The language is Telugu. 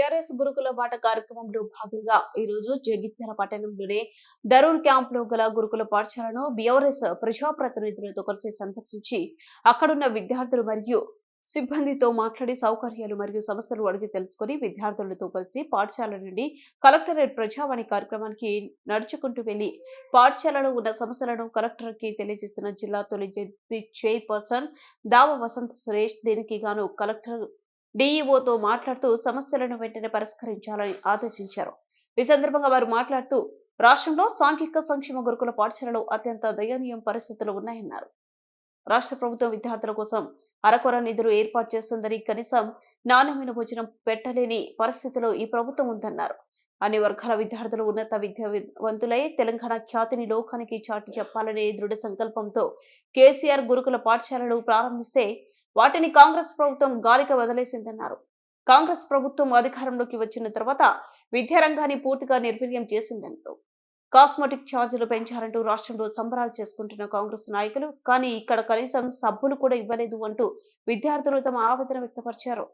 బిఆర్ఎస్ గురుకుల బాట కార్యక్రమంలో భాగంగా ఈ రోజు జగిత్యాల పట్టణంలోని దరూర్ క్యాంప్లో గల గురుకుల పాఠశాలను బిఆర్ఎస్ ప్రజాప్రతినిధులతో కలిసి సందర్శించి అక్కడున్న విద్యార్థులు మరియు సిబ్బందితో మాట్లాడి సౌకర్యాలు మరియు సమస్యలు అడిగి తెలుసుకుని విద్యార్థులతో కలిసి పాఠశాల నుండి కలెక్టరేట్ ప్రజావాణి కార్యక్రమానికి నడుచుకుంటూ వెళ్ళి పాఠశాలలో ఉన్న సమస్యలను కలెక్టర్కి తెలియజేసిన జిల్లా తొలి జడ్పీ చైర్పర్సన్ దావ వసంత్ సురేష్. దీనికి గాను కలెక్టర్ డీఈఓతో మాట్లాడుతూ సమస్యలను వెంటనే పరిష్కరించాలని ఆదేశించారు. ఈ సందర్భంగా వారు మాట్లాడుతూ రాష్ట్రంలో సాంఘిక సంక్షేమ గురుకుల పాఠశాలలు అత్యంత దయనీయం పరిస్థితులు ఉన్నాయన్నారు. రాష్ట్ర ప్రభుత్వం విద్యార్థుల కోసం అరకొర నిధులు ఏర్పాటు చేస్తుందని కనీసం నాణ్యమైన భోజనం పెట్టలేని పరిస్థితిలో ఈ ప్రభుత్వం ఉందన్నారు. అన్ని వర్గాల విద్యార్థులు ఉన్నత విద్యావంతులై తెలంగాణ ఖ్యాతిని లోకానికి చాటి చెప్పాలనే దృఢ సంకల్పంతో కేసీఆర్ గురుకుల పాఠశాలలు ప్రారంభిస్తే వాటిని కాంగ్రెస్ ప్రభుత్వం గాలికి వదిలేసిందన్నారు. కాంగ్రెస్ ప్రభుత్వం అధికారంలోకి వచ్చిన తర్వాత విద్యారంగాన్ని పూర్తిగా నిర్వీర్యం చేసిందంటూ కాస్మెటిక్ ఛార్జీలు పెంచారంటూ రాష్ట్రంలో సంబరాలు చేసుకుంటున్న కాంగ్రెస్ నాయకులు కానీ ఇక్కడ కనీసం సబ్బులు కూడా ఇవ్వలేదు అంటూ విద్యార్థులు తమ ఆవేదన వ్యక్తపరిచారు.